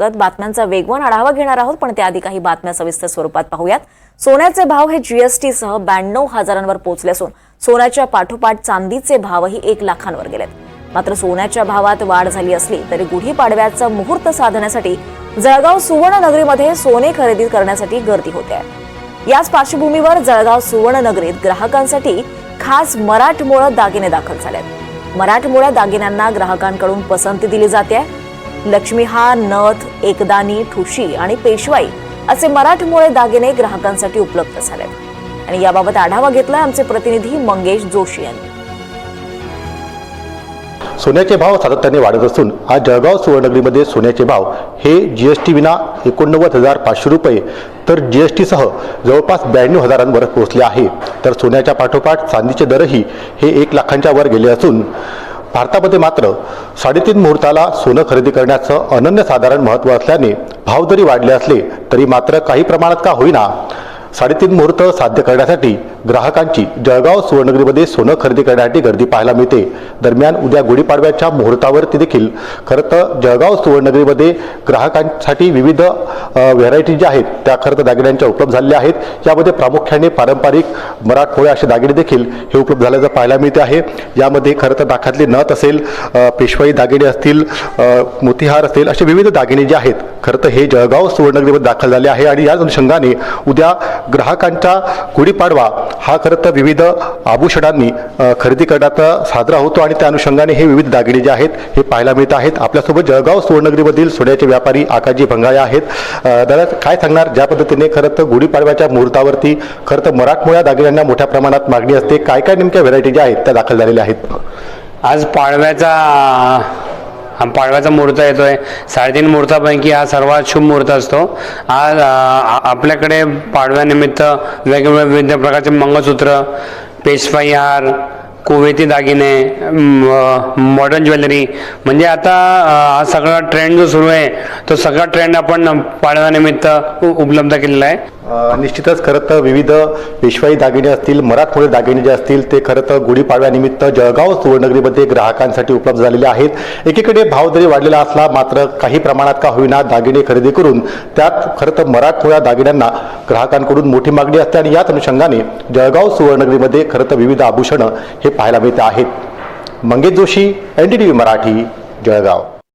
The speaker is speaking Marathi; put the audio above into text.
गत बातम्यांचा वेगवान आढावा घेणार आहोत पण त्याआधी काही बातम्या सविस्तर स्वरूपात पाहूयात. सोन्याचे भाव हे जीएसटी सह ब्याण्णव हजारांवर पोहोचले असून सोन्याच्या पाठोपाठ चांदीचे भावही एक लाखांवर गेलेत. मात्र सोन्याच्या भावात वाढ झाली असली तरी गुढीपाडव्याचा मुहूर्त साधण्यासाठी जळगाव सुवर्णनगरीमध्ये सोने खरेदी करण्यासाठी गर्दी होते. आहे याच पार्श्वभूमीवर जळगाव सुवर्णनगरीत ग्राहकांसाठी खास मराठमोळ दागिने दाखल झालेत. मराठमोळ्या दागिन्यांना ग्राहकांकडून पसंती दिली जाते. लक्ष्मीहार नथ एकदानी ठुशी आणि पेशवाई असे मराठमोळे दागिने ग्राहकांसाठी उपलब्ध झालेत. आणि याबाबत आढावा घेतला आमचे प्रतिनिधी मंगेश जोशी यांनी. सोन्याचे भाव सातत्याने वाढत असून आज जळगाव सुवर्णनगरीमध्ये सोन्याचे भाव हे जी एस टी विना एकोणनव्वद हजार पाचशे रुपये तर जी एस टीसह जवळपास ब्याण्णव हजारांवर पोहोचले आहे. तर सोन्याच्या पाठोपाठ चांदीचे दरही हे एक लाखांच्या वर गेले असून भारतामध्ये मात्र साडेतीन मुहूर्ताला सोनं खरेदी करण्याचं अनन्यसाधारण महत्त्व असल्याने भाव जरी वाढले असले तरी मात्र काही प्रमाणात का होईना साडेतीन मुहूर्त साध्य करण्यासाठी ग्राहकांची जळगाव सुवर्णगिरीमध्ये सोनं खरेदी करण्यासाठी गर्दी पाहायला मिळते. दरम्यान उद्या गुढीपाडव्याच्या मुहूर्तावरती देखील. खरं तर जळगाव सुवर्णगिरीमध्ये ग्राहकांसाठी विविध व्हेरायटी ज्या आहेत त्या खरं तर दागिन्यांच्या उपलब्ध झालेल्या आहेत. यामध्ये प्रामुख्याने पारंपरिक मराठमोळे असे दागिने देखील हे उपलब्ध झाल्याचं पाहायला मिळते आहे. यामध्ये खरं तर दाखातली नथ असेल पेशवाई दागिने असतील मोतीहार असेल असे विविध दागिने जे आहेत खरं तर हे जळगाव सुवर्णगिरीमध्ये दाखल झाले आहे. आणि याच अनुषंगाने उद्या ग्राहकांचा गुढीपाडवा हा खरं तर विविध आभूषणांनी खरेदी करण्याचा साजरा होतो आणि त्या अनुषंगाने हे विविध दागिने जे आहेत हे पाहायला मिळत आहेत. आपल्यासोबत जळगाव सुवर्णगिरीमधील सोन्याचे व्यापारी आकाजी भंगाळे आहेत. दादा काय सांगणार? ज्या पद्धतीने खरं तर गुढीपाडव्याच्या मुहूर्तावरती खरं तर मराठमोळ्या दागिन्यांना मोठ्या प्रमाणात मागणी असते काय काय नेमक्या व्हेरायटी ज्या आहेत त्या दाखल झालेल्या आहेत? आज पाडव्याचा पाडव्याचा मुहूर्त येतोय. साडेतीन मुहूर्तापैकी हा सर्वात शुभ मुहूर्त असतो. आज आपल्याकडे पाडव्यानिमित्त वेगवेगळ्या विविध प्रकारचे मंगळसूत्र पेशवाई हार कुवेती दागिने मॉडर्न ज्वेलरी म्हणजे आता हा सगळा ट्रेंड जो सुरू आहे तो सगळा ट्रेंड आपण पाळण्यानिमित्त उपलब्ध केलेला आहे. निश्चितच खरं तर विविध पेशवाई दागिने असतील मराठमोळे दागिने जे असतील ते खरं तर गुढीपाडव्यानिमित्त जळगाव सुवर्णगिरीमध्ये ग्राहकांसाठी उपलब्ध झालेले आहेत. एकीकडे भाव जरी वाढलेला असला मात्र काही प्रमाणात का होईना दागिने खरेदी करून त्यात खरं तर मराठमोळ्या दागिन्यांना ग्राहकांकडून मोठी मागणी असते. आणि याच अनुषंगाने जळगाव सुवर्णगिरीमध्ये खरं तर विविध आभूषणं हे पाहायला मिळत आहेत. Mangesh Joshi N D T V Marathi Jalgaon.